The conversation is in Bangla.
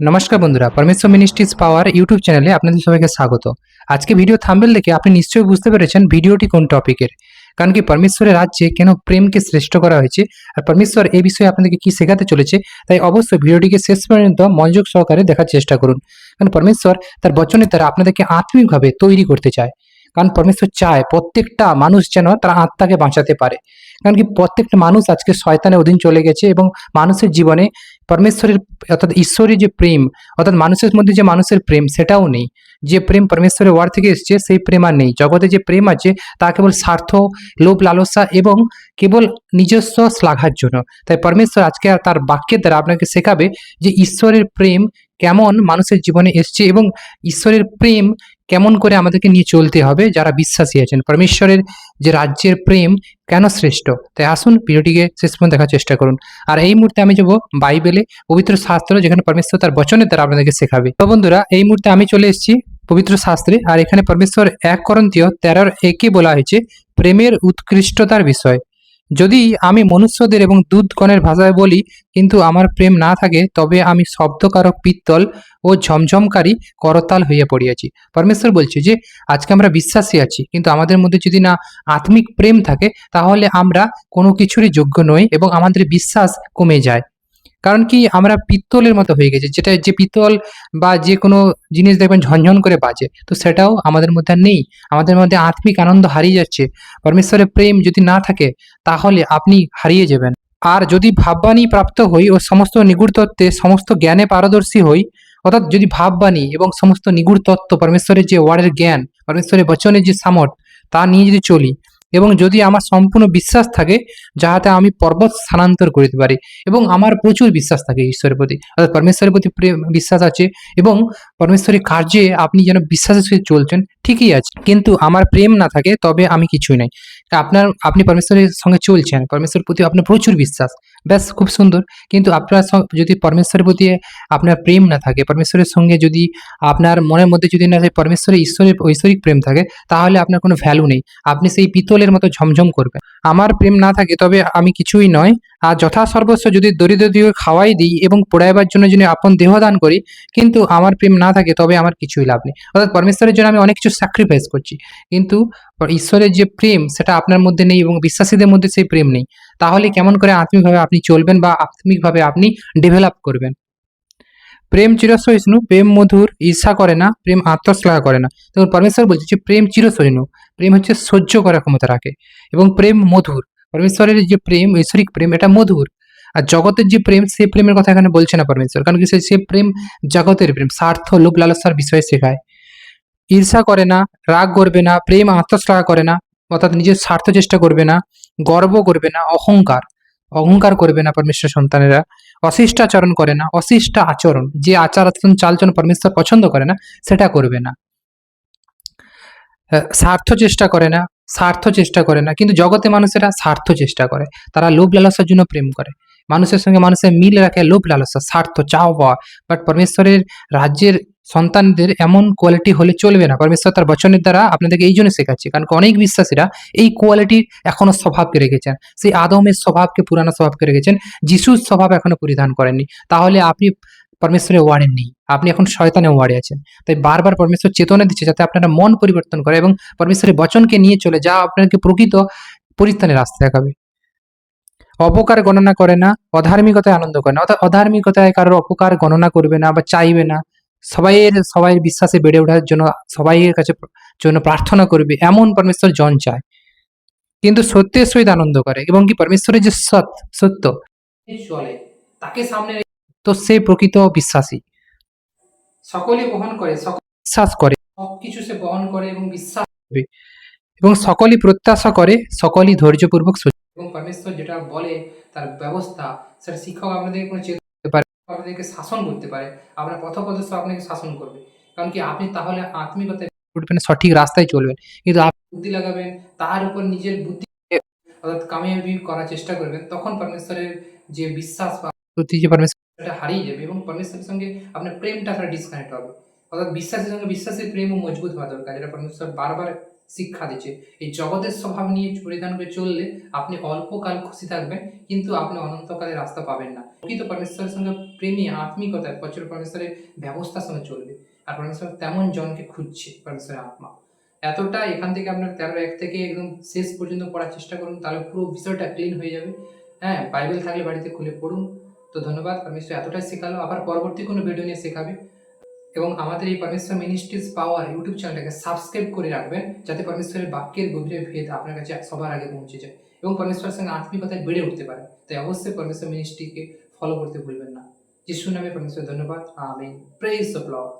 নমস্কার বন্ধুরা পরমেশ্বর মিনিস্ট্রিজ পাওয়ার ইউটিউব চ্যানেলে আপনাদের সবাইকে স্বাগত। আজকে ভিডিও থাম্বেল দেখে আপনি নিশ্চয়ই বুঝতে পেরেছেন ভিডিওটি কোন টপিকের কারণ কি পরমেশ্বরের রাজ্যে কেন প্রেমকে শ্রেষ্ঠ করা হয়েছে আর পরমেশ্বর এই বিষয়ে আপনাদেরকে কি শেখাতে চলেছে, তাই অবশ্যই ভিডিওটিকে শেষ পর্যন্ত মনোযোগ সহকারে দেখার চেষ্টা করুন। কারণ পরমেশ্বর তার বচনের দ্বারা আপনাদেরকে আত্মিকভাবে তৈরি করতে চায়। কারণ পরমেশ্বর চায় প্রত্যেকটা মানুষ যেন তার আত্মাকে বাঁচাতে পারে। কারণ কি প্রত্যেকটা মানুষ আজকে শয়তানের অধীন চলে গেছে এবং মানুষের জীবনে পরমেশ্বরের, অর্থাৎ ঈশ্বরের যে প্রেম, অর্থাৎ মানুষের মধ্যে যে মানুষের প্রেম, সেটাও নেই। যে প্রেম পরমেশ্বরের ওয়ার্ড থেকে এসছে, সেই প্রেম আর নেই। জগতে যে প্রেম আছে, তা কেবল স্বার্থ, লোভ, লালসা এবং কেবল নিজস্ব শ্লাঘার জন্য। তাই পরমেশ্বর আজকে আর তার বাক্যের দ্বারা আপনাকে শেখাবে যে ঈশ্বরের প্রেম কেমন মানুষের জীবনে এসছে এবং ঈশ্বরের প্রেম কেমন করে আমাদেরকে নিয়ে চলতে হবে যারা বিশ্বাসী আছেন? পরমেশ্বরের যে রাজ্যের প্রেম কেন শ্রেষ্ঠ? তাই আসুন ভিডিওটিকে শেষ পর্যন্ত দেখার চেষ্টা করুন। আর এই মুহূর্তে আমি যাব বাইবেলে পবিত্র শাস্ত্র, যেখানে পরমেশ্বর তার বচনের দ্বারা আপনাদেরকে শেখাবে। তো বন্ধুরা, এই মুহূর্তে আমি চলে এসেছি পবিত্র শাস্ত্রে, আর এখানে পরমেশ্বর এক করন্তীয় তেরোর একে বলা হয়েছে প্রেমের উৎকৃষ্টতার বিষয়। যদি আমি মনুষ্যদের এবং দুধগণের ভাষায় বলি, কিন্তু আমার প্রেম না থাকে, তবে আমি শব্দকারক পিত্তল ও ঝমঝমকারী করতাল হইয়া পড়িয়াছি। পরমেশ্বর বলছে যে, আজকে আমরা বিশ্বাসী আছি, কিন্তু আমাদের মধ্যে যদি না আত্মিক প্রেম থাকে, তাহলে আমরা কোনো কিছুরই যোগ্য নই এবং আমাদের বিশ্বাস কমে যায়। কারণ কি আমরা পিত্তলের মতো হয়ে গেছে। যেটা যে পিত্তল বা যে কোনো জিনিস দেখবেন ঝনঝন করে বাজে, তো সেটাও আমাদের মধ্যে নেই। আমাদের মধ্যে আত্মিক আনন্দ হারিয়ে যাচ্ছে। পরমেশ্বরের প্রেম যদি না থাকে, তাহলে আপনি হারিয়ে যাবেন। আর যদি ভাববাণী প্রাপ্ত হই ও সমস্ত নিগুড় তত্ত্বে, সমস্ত জ্ঞানে পারদর্শী হই, অর্থাৎ যদি ভাববাণী এবং সমস্ত নিগুড় তত্ত্ব, পরমেশ্বরের যে ওয়ার্ডের জ্ঞান, পরমেশ্বরের বচনের যে সামর্থ্য, তা নিয়ে যদি চলি এবং যদি আমার সম্পূর্ণ বিশ্বাস থাকে, যাহাতে আমি পর্বত স্থানান্তর করিতে পারি এবং আমার প্রচুর বিশ্বাস থাকে ঈশ্বরের প্রতি, অর্থাৎ পরমেশ্বরের প্রতি বিশ্বাস আছে এবং পরমেশ্বরের কার্যে আপনি যেন বিশ্বাসের সহিত চলছেন, ঠিকই আছে। কিন্তু আমার প্রেম না থাকে, তবে আমি কিছুই নাই। আপনার, আপনি পরমেশ্বরের সঙ্গে চলছেন, পরমেশ্বরের প্রতি আপনার প্রচুর বিশ্বাস। ব্যাস, খুব সুন্দর। কিন্তু আপনার যদি পরমেশ্বরের প্রতি আপনার প্রেম না থাকে, পরমেশ্বরের সঙ্গে যদি আপনার মনের মধ্যে যদি না সেই পরমেশ্বরের ঈশ্বরের, ঐশ্বরিক প্রেম থাকে, তাহলে আপনার কোনো ভ্যালু নেই। আপনি সেই পিতলের মতো ঝমঝম করবেন। আমার প্রেম না থাকে, তবে আমি কিছুই নয়। আর যথা সর্বস্ব যদি দরিদ্রদিকে খাওয়াই দিই এবং পোড়াইবার জন্য যদি আপন দেহ দান করি, কিন্তু আমার প্রেম না থাকে, তবে আমার কিছুই লাভ নেই। অর্থাৎ পরমেশ্বরের জন্য আমি অনেক কিছু স্যাক্রিফাইস করছি। কিন্তু ঈশ্বরের যে প্রেম, সেটা আপনার মধ্যে নেই এবং বিশ্বাসীদের মধ্যে সেই প্রেম নেই। তাহলে কেমন করে আত্মিকভাবে আপনি চলবেন বা আত্মিকভাবে আপনি ডেভেলপ করবেন? প্রেম চিরসহিষ্ণু, প্রেম মধুর ঈর্ষা করে না, প্রেম আত্মশ্লাঘা করে না। তখন পরমেশ্বর বলছে যে প্রেম চিরসহিষ্ণু, প্রেম হচ্ছে সহ্য করার ক্ষমতা রাখে এবং প্রেম মধুর। পরমেশ্বরের যে প্রেম, ঐশ্বরিক প্রেম, এটা মধুর। আর জগতের যে প্রেম, সে প্রেমের কথা এখানে বলছে না পরমেশ্বর, কারণ কি সে প্রেম জগতের প্রেম, স্বার্থ, লোভ, লালসার বিষয়ে শেখায়। ঈর্ষা করে না, রাগ করবে না, প্রেম আত্মশ্লাঘা করে না, অর্থাৎ নিজের স্বার্থ চেষ্টা করবে না, গর্ব করবে না, অহংকার অহংকার করবে না পরমেশ্বর সন্তানেরা, অশিষ্টাচরণ করে না, অশিষ্ট আচরণ, যে আচার, আচরণ, চালচরণ পরমেশ্বর পছন্দ করে না, সেটা করবে না। স্বার্থ চেষ্টা করে না, স্বার্থ চেষ্টা করে না, কিন্তু জগতে মানুষেরা স্বার্থ চেষ্টা করে, তারা লোভ লালসার জন্য প্রেম করে। মানুষের সঙ্গে মানুষের মিল রাখে লোভ লালসা, স্বার্থ চাও পাওয়া বাট পরমেশ্বরের রাজ্যের সন্তানদের এমন কোয়ালিটি হলে চলবে না। পরমেশ্বর তার বচনের দ্বারা আপনাদেরকে এই জন্য শেখাচ্ছে, কারণ অনেক বিশ্বাসীরা এই কোয়ালিটির এখনও স্বভাবকে রেখেছেন। সেই আদমের স্বভাবকে, পুরানো স্বভাবকে রেখেছেন, যিশুর স্বভাব এখনও পরিধান করেননি। তাহলে আপনি পরমেশ্বরের ওয়ার্ডে নেই। আপনি এখন শয়তানে ওয়ার্ডে আছেন। তাই বারবার পরমেশ্বর চেতনা দিচ্ছে যাতে আপনারা মন পরিবর্তন করে এবং পরমেশ্বরের বচনকে নিয়ে চলে যা আপনাকে প্রকৃত পরিস্থানের রাস্তা দেখাবে। অপকার গণনা করে না, অধার্মিকতায় আনন্দ করে না। অর্থাৎ অধার্মিকতায় কারোর অপকার গণনা করবে না বা চাইবে না। সবাইয়ের সবাই বিশ্বাসে বেড়ে ওঠার জন্য সবাইয়ের কাছে জন্য প্রার্থনা করবে, এমন পরমেশ্বর জন চায়। কিন্তু সত্যের সহিত আনন্দ করে এবং কি পরমেশ্বরের যে সৎ, সত্য চলে। তাকে সামনে তো সে প্রকৃত বিশ্বাসী। সকলে বহন করে বিশ্বাস করে, সবকিছু সে বহন করে এবং বিশ্বাস করবে। এবং সকলেই প্রত্যাশা করে, সকলেই ধৈর্যপূর্বক এবং পরমেশ্বর যেটা বলে, তার ব্যবস্থা, সেটা শিক্ষক আপনাদের কোনো আপনাদেরকে শাসন করতে পারে। আপনার পথপ্রদর্শক আপনাকে শাসন করবে। কারণ কি আপনি তাহলে আত্মিকতায় উঠবেন, সঠিক রাস্তায় চলবেন। কিন্তু আপনি বুদ্ধি লাগাবেন, তার উপর নিজের বুদ্ধি অর্থাৎ কামিয়াবি করার চেষ্টা করবেন, তখন পরমেশ্বরের যে বিশ্বাস বা যে পরমেশ্বর সেটা হারিয়ে যাবে এবং পরমেশ্বরের সঙ্গে আপনার প্রেমটা সেটা ডিসকানেক্ট হবে। অর্থাৎ বিশ্বাসের সঙ্গে, বিশ্বাসের প্রেমও মজবুত হওয়া দরকার, যেটা পরমেশ্বর বারবার শিক্ষা দিচ্ছে। এই জগতের স্বভাব নিয়ে পরিধান করে চললে আপনি অল্পকাল খুশি থাকবেন, কিন্তু আপনি অনন্তকালে রাস্তা পাবেন না। প্রকৃত পরমেশ্বরের সঙ্গে প্রেমী, আত্মিকতায় প্রচুর পরমেশ্বরের ব্যবস্থার সঙ্গে চলবে। আর পরমেশ্বর তেমন জনকে খুঁজছে, পরমেশ্বরের আত্মা। এতটা এখান থেকে আপনার তেরো এক থেকে একদম শেষ পর্যন্ত পড়ার চেষ্টা করুন, তাহলে পুরো বিষয়টা ক্লিন হয়ে যাবে। হ্যাঁ বাইবেল থাকলে বাড়িতে খুলে পড়ুন। তো ধন্যবাদ, পরমেশ্বর এতটাই শেখালো। আবার পরবর্তী কোনো ভিডিও নিয়ে শেখাবে। এবং আমাদের এই পরমেশ্বর মিনিস্ট্রিজ পাওয়ার ইউটিউব চ্যানেলটাকে সাবস্ক্রাইব করে রাখবেন, যাতে পরমেশ্বরের বাক্যের গভীরে ভেদ আপনার কাছে সবার আগে পৌঁছে যায় এবং পরমেশ্বরের সঙ্গে আত্মিকতায় বেড়ে উঠতে পারে। তাই অবশ্যই পরমেশ্বর মিনিস্ট্রিকে ফলো করতে ভুলবেন না। যিশুর নামে পরমেশ্বর ধন্যবাদ। আমি প্রেস অফ লর্ড